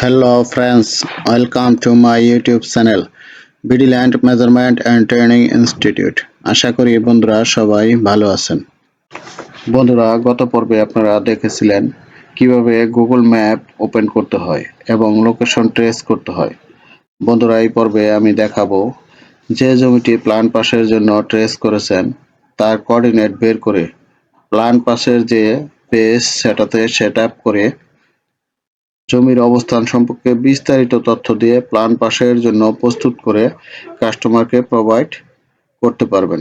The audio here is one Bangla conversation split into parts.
Hello friends, welcome to my YouTube channel BD Land Measurement and Training Institute. আশা করি বন্ধুরা সবাই ভালো আছেন। বন্ধুরা গত পর্বে আপনারা দেখেছিলেন কীভাবে গুগল ম্যাপ ওপেন করতে হয় এবং লোকেশন ট্রেস করতে হয়। বন্ধুরা এই পর্বে আমি দেখাবো যে জমিটি প্ল্যান পাসের জন্য ট্রেস করেছেন তার কোঅর্ডিনেট বের করে প্ল্যান পাসের যে পেজ সেটাতে সেট আপ করে জমির অবস্থান সম্পর্কে বিস্তারিত তথ্য দিয়ে প্ল্যান পাসের জন্য প্রস্তুত করে কাস্টমারকে প্রোভাইড করতে পারবেন,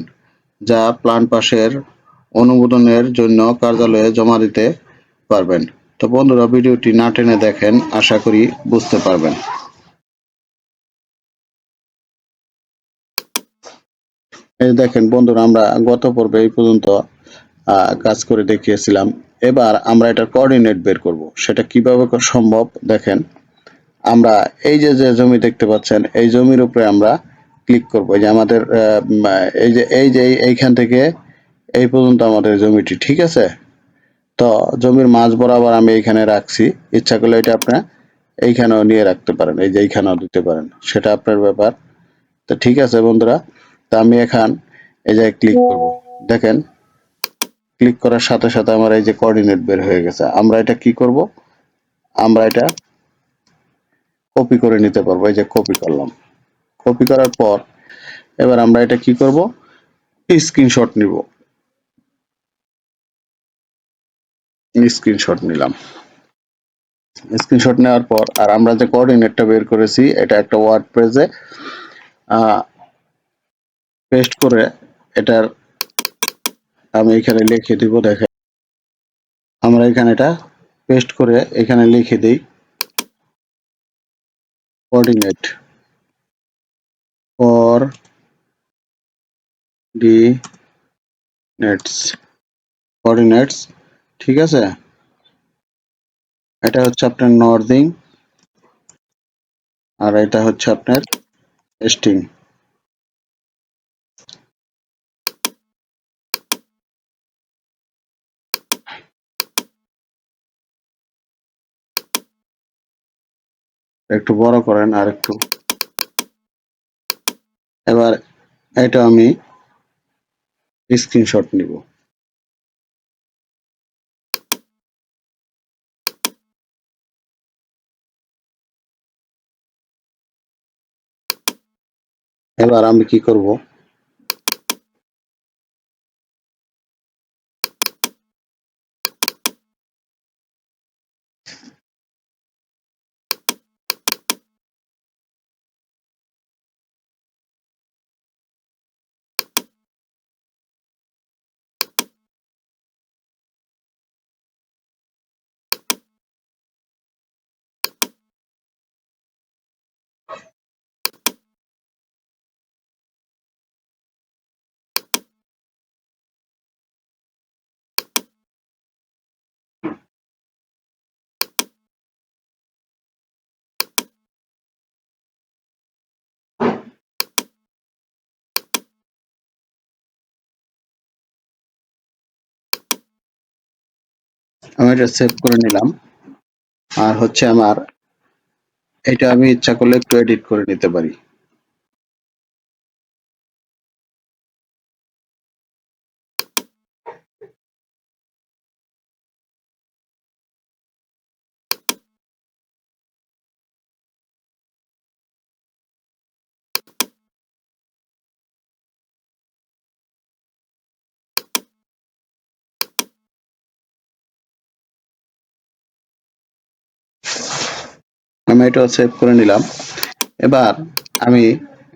যা প্ল্যান পাসের অনুমোদনের জন্য কার্যালয়ে জমা দিতে পারবেন। তো বন্ধুরা, ভিডিওটি না টেনে দেখেন, আশা করি বুঝতে পারবেন। এই দেখেন বন্ধুরা, আমরা গত পর্বে এই পর্যন্ত কাজ করে দেখিয়েছিলাম। এবার আমরা এটা কোঅর্ডিনেট বের করব। সেটা কীভাবে সম্ভব? দেখেন, আমরা এই যে যে জমি দেখতে পাচ্ছেন, এই জমির উপরে আমরা ক্লিক করব। যে আমাদের এই যে এই যে এইখান থেকে এই পর্যন্ত আমাদের জমিটি, ঠিক আছে? তো জমির মাঝ বরাবর আমি এইখানে রাখছি। ইচ্ছা করলে এটা আপনি এইখানেও নিয়ে রাখতে পারেন, এই যে এইখানেও দিতে পারেন। সেটা আপনার ব্যাপার। তো ঠিক আছে বন্ধুরা, তো আমি এখন এই যে ক্লিক করব। দেখেন ক্লিক করার সাথে সাথে আমার এই যে কোঅর্ডিনেট বের হয়ে গেছে। আমরা এটা কি করব? আমরা এটা কপি করে নিতে পারব। এই যে কপি করলাম। কপি করার পর এবার আমরা এটা কি করব? স্ক্রিনশট নিব। স্ক্রিনশট নিলাম। স্ক্রিনশট নেওয়ার পর আর আমরা যে কোঅর্ডিনেটটা বের করেছি, এটা একটা ওয়ার্ড পেজে পেস্ট করে এটার আমি এখানে লিখে দিব, দেখেন। আমরা এখানে এটা পেস্ট করে এখানে লিখে দিই। Coordinate for the nets coordinates ঠিক আছে? এটা হচ্ছে আপনার নর্দিং আর এটা হচ্ছে আপনার স্টিং একটু বড় করেন আর একটু। এবার এটা আমি স্ক্রিনশট নিব। এবার আমি কি করব? আমি এটা সেভ করে নিলাম। আর হচ্ছে আমার, এটা আমি ইচ্ছা করলে একটু এডিট করে নিতে পারি। আমি এটা সেভ করে নিলাম। এবার আমি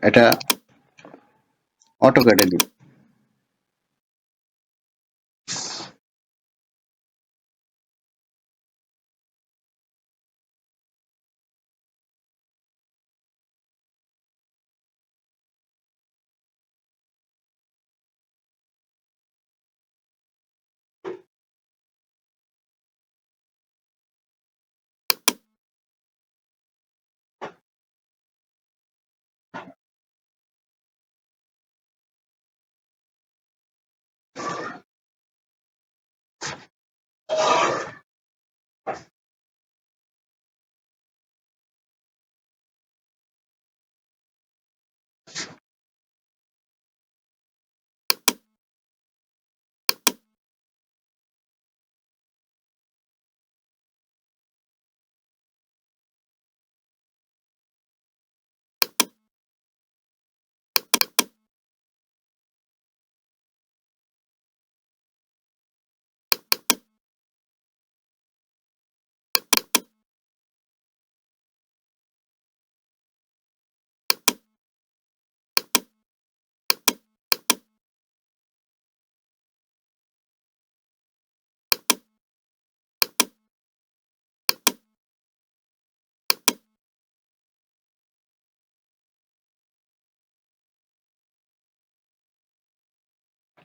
এটা অটো কেটে দিব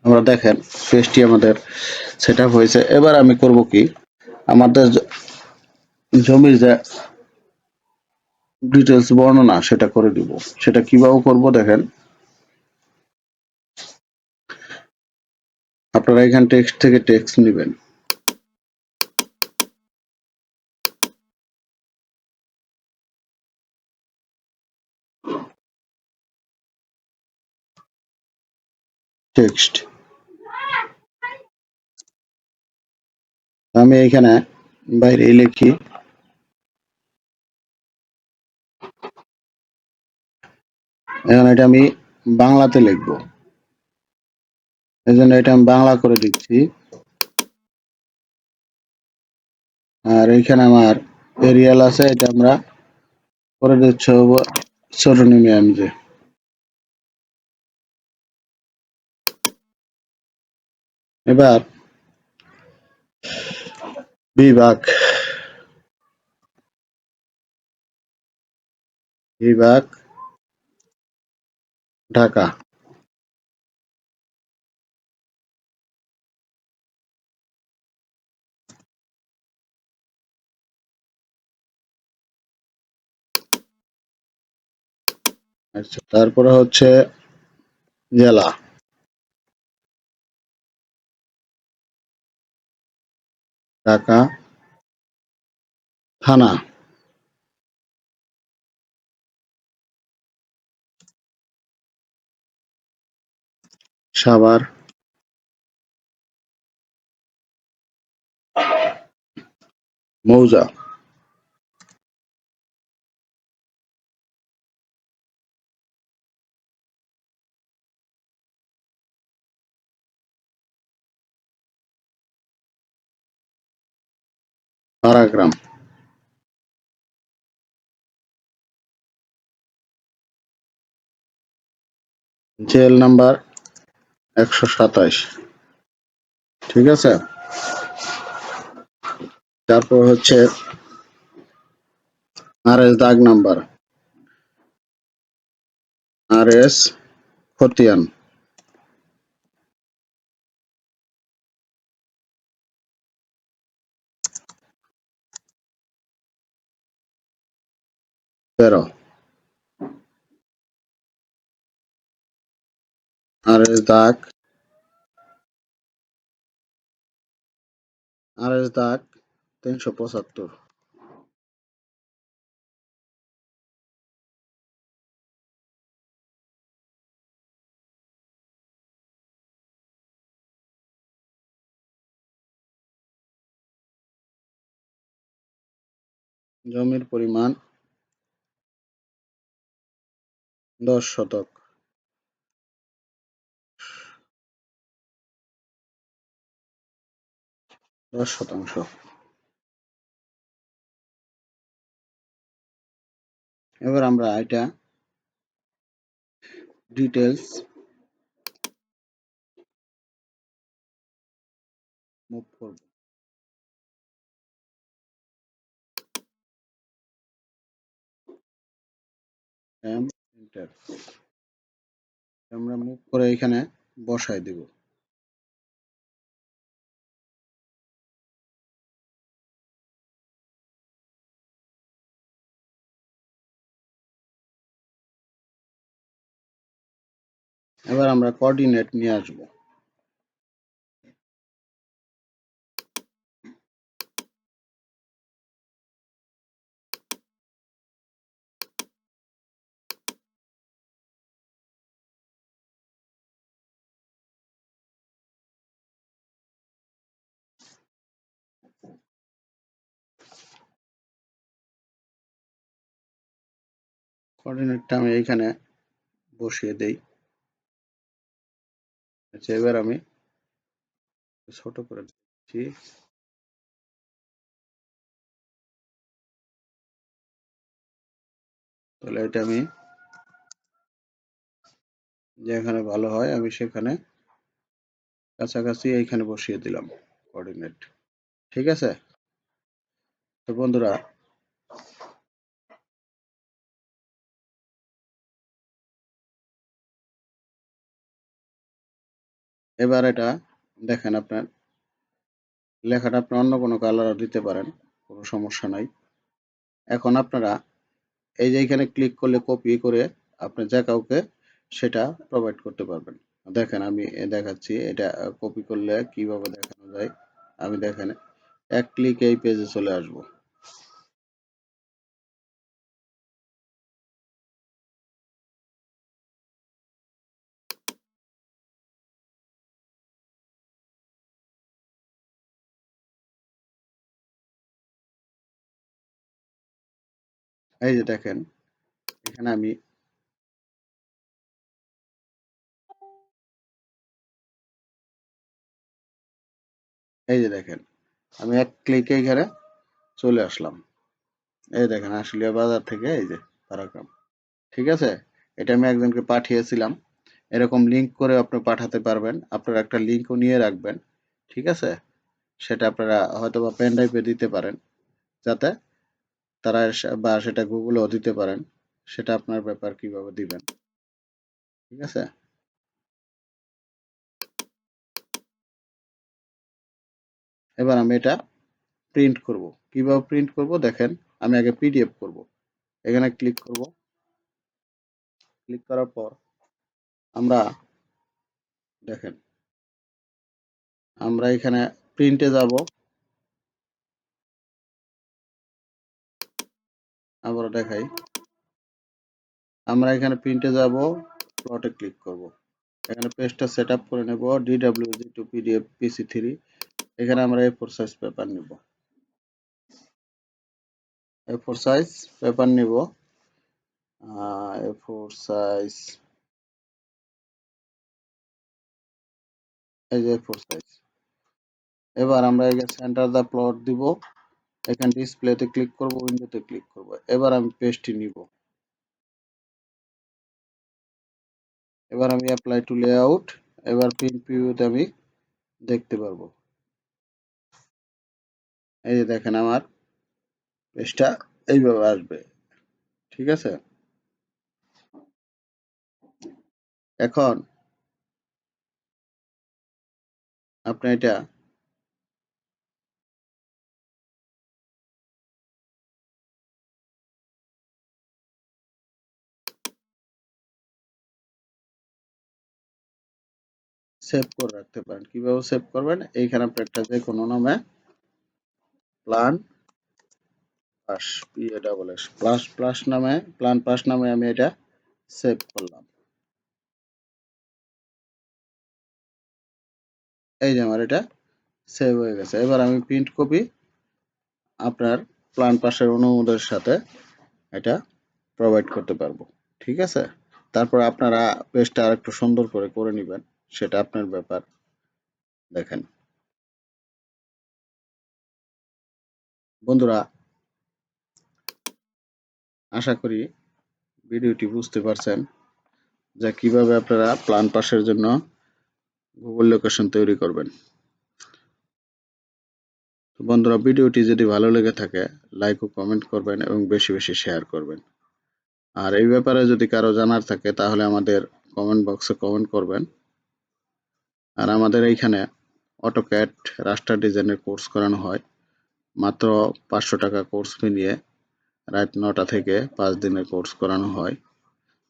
আমরা দেখেন পেজটি আমাদের সেট হয়েছে। এবার আমি করব কি? আমাদের জমির যে ডিটেলস বর্ণনা, সেটা করে দিব। সেটা কীভাবে করব দেখেন? আপনারা এখান টেক্সট থেকে টেক্সট নেবেন। টেক্সট আমি এখানে বাইরে লিখি। এখন এটা আমি বাংলাতে লিখব। এই জন্য এটা আমি বাংলা করে দিচ্ছি। আর এখানে আমার এরিয়াল আছে, এটা আমরা করে দিচ্ছি ছোট নেমে আমি যে। এবার বিভাগ বিভাগ ঢাকা আচ্ছা তারপরে হচ্ছে জেলা। ঢাকা থানা। সাভার। মৌজা। পাড়াগ্রাম জেল নাম্বার একশো সাতাইশ ঠিক আছে? তারপর হচ্ছে আর এস দাগ নাম্বার। আর এস খতিয়ান। তেরো আর এস দাগ আর এস দাগ তিনশো পঁচাত্তর জমির পরিমাণ দশ শতক। দশ শতাংশ। এবার আমরা এটা ডিটেলস মুভ করব। এম আমরা মুভ করে এখানে বসাই দেব। এবার আমরা কোঅর্ডিনেট নিয়ে আসব। কোঅর্ডিনেটটা আমি এইখানে বসিয়ে দেই। আচ্ছা এবার আমি ছোট করে দিচ্ছি। তাহলে এটা আমি যেখানে ভালো হয় আমি সেখানে কাছাকাছি এইখানে বসিয়ে দিলাম কোঅর্ডিনেট ঠিক আছে? তো বন্ধুরা এবার এটা দেখেন আপনার, লেখাটা আপনি অন্য কোনো কালার দিতে পারেন, কোনো সমস্যা নাই। এখন আপনারা এই যে এখানে ক্লিক করলে কপি করে আপনি যা কাউকে সেটা প্রোভাইড করতে পারবেন। দেখেন আমি দেখাচ্ছি, এটা কপি করলে কীভাবে দেখানো যায়, আমি দেখেন এক ক্লিক এই পেজে চলে আসব। এই যে দেখেন, এখানে আমি এই যে দেখেন, আমি এক ক্লিকে এখানে চলে আসলাম। এই দেখেন, আশুলিয়া বাজার থেকে এই যে পারাগ্রাম ঠিক আছে? এটা আমি একজনকে পাঠিয়েছিলাম। এরকম লিংক করে আপনি পাঠাতে পারবেন। আপনারা একটা লিঙ্কও নিয়ে রাখবেন। ঠিক আছে? সেটা আপনারা হয়তো বা পেন ড্রাইভে দিতে পারেন। যাতে তারা বা সেটা গুগলেও দিতে পারেন। সেটা আপনার ব্যাপার কীভাবে দিবেন। ঠিক আছে? এবার আমি এটা প্রিন্ট করব। কীভাবে প্রিন্ট করব? দেখেন, আমি আগে পিডিএফ করব। এখানে ক্লিক করব। ক্লিক করার পর আমরা দেখেন, আমরা এখানে প্রিন্টে যাব। আবার দেখাই। আমরা এখানে প্রিন্টে যাব প্লটে ক্লিক করব। এখানে পেজটা সেট আপ করে নেব DWG to PDF PC three এখানে আমরা এ ফোর সাইজ পেপার নিব। এ ফোর সাইজ পেপার নিব। এ ফোর সাইজ এই যে ফোর সাইজ এবার আমরা এখানে সেন্টার দা প্লট দিব। এখানে ডিসপ্লেতে ক্লিক করব উইন্ডোতে ক্লিক করব। এবার আমি পেজটি নিব। এবার আমি অ্যাপ্লাই টু লেআউট এবার প্রিন্ট প্রিভিউতে আমি দেখতে পারব। এই যে দেখেন আমার পেজটা এইভাবে আসবে, ঠিক আছে? এখন আপনি এটা সেভ করে রাখতে পারেন। কীভাবে সেভ করবেন? এইখানে আপনি একটা যে কোনো নামে plan pass PA double S plus plus নামে প্লান পাস নামে আমি এটা সেভ করলাম। এই যে আমার এটা সেভ হয়ে গেছে। এবার আমি প্রিন্ট কপি আপনার প্লান পাশের অনুমোদের সাথে এটা প্রোভাইড করতে পারব। ঠিক আছে? তারপর আপনারা পেজটা আর একটু সুন্দর করে করে নেবেন। সেটা আপনার ব্যাপার। দেখেন। বন্ধুরা, আশা করি ভিডিওটি বুঝতে পারছেন যে কীভাবে আপনারা প্ল্যান পাসের জন্য গুগল লোকেশন তৈরি করবেন। তো বন্ধুরা, ভিডিওটি যদি ভালো লেগে থাকে লাইক ও কমেন্ট করবেন এবং বেশি বেশি শেয়ার করবেন। আর এই ব্যাপারে যদি কারও জানার থাকে, তাহলে আমাদের কমেন্ট বক্সে কমেন্ট করবেন। আর আমাদের এইখানে অটোক্যাট রাস্টার ডিজাইনের কোর্স করানো হয়। মাত্র পাঁচশো টাকা কোর্স ফি নিয়ে রাত নটা থেকে পাঁচ দিনের কোর্স করানো হয়,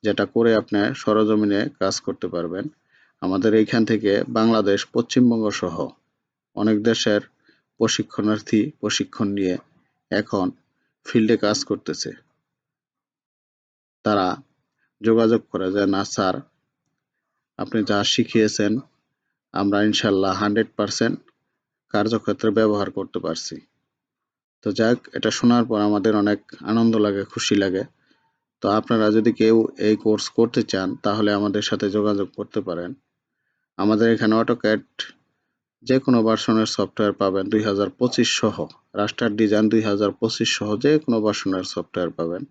যেটা করে আপনি সরজমিনে কাজ করতে পারবেন। আমাদের এইখান থেকে বাংলাদেশ, পশ্চিমবঙ্গ সহ অনেক দেশের প্রশিক্ষণার্থী প্রশিক্ষণ নিয়ে এখন ফিল্ডে কাজ করতেছে। তারা যোগাযোগ করে যে, না স্যার, আপনি যা শিখিয়েছেন আমরা ইনশাল্লাহ হান্ড্রেড পারসেন্ট কার্যক্ষেত্রে ব্যবহার করতে পারছি। তো যাক, এটা শোনার পর আমাদের অনেক আনন্দ লাগে, খুশি লাগে। তো আপনারা যদি কেউ এই কোর্স করতে চান, তাহলে আমাদের সাথে যোগাযোগ করতে পারেন। আমাদের এখানে অটোক্যাড যে কোনো ভার্সনের সফটওয়্যার পাবেন দুই হাজার পঁচিশ সহ। রাস্টার ডিজাইন দুই হাজার পঁচিশ সহ যে কোনো ভার্সনের সফটওয়্যার পাবেন।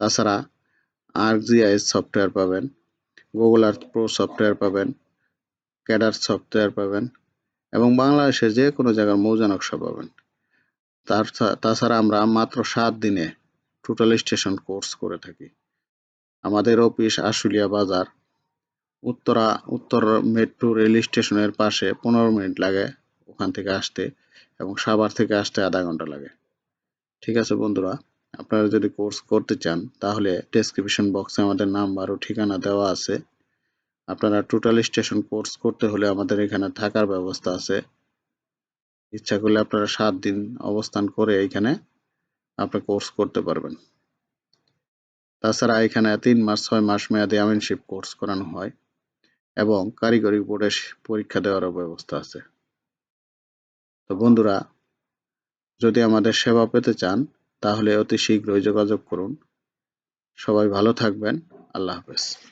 তাছাড়া আর্কজিআইএস সফটওয়্যার পাবেন। গুগল আর্থ প্রো সফটওয়্যার পাবেন। ক্যাডার সফটওয়্যার পাবেন এবং বাংলাদেশের যে কোনো জায়গার মৌজা নকশা পাবেন। তার তাছাড়া আমরা মাত্র সাত দিনে টোটাল স্টেশন কোর্স করে থাকি। আমাদের অফিস আশুলিয়া বাজার, উত্তরা, উত্তর মেট্রো রেল স্টেশনের পাশে পনেরো মিনিট লাগে ওখান থেকে আসতে এবং সাভার থেকে আসতে আধা ঘণ্টা লাগে। ঠিক আছে বন্ধুরা, আপনারা যদি কোর্স করতে চান তাহলে ডেসক্রিপশন বক্সে আমাদের নাম্বার ও ঠিকানা দেওয়া আছে। আপনারা টোটাল স্টেশন কোর্স করতে হলে আমাদের এখানে থাকার ব্যবস্থা আছে। ইচ্ছা করলে আপনারা সাত দিন অবস্থান করে এখানে আপনি কোর্স করতে পারবেন। তাছাড়া এখানে তিন মাস, ছয় মাস মেয়াদী আমিনশিপ কোর্স করানো হয় এবং কারিগরি বোর্ডে পরীক্ষা দেওয়ারও ব্যবস্থা আছে। তো বন্ধুরা, যদি আমাদের সেবা পেতে চান, তাহলে অতি শীঘ্রই যোগাযোগ করুন। সবাই ভালো থাকবেন। আল্লাহ হাফেজ।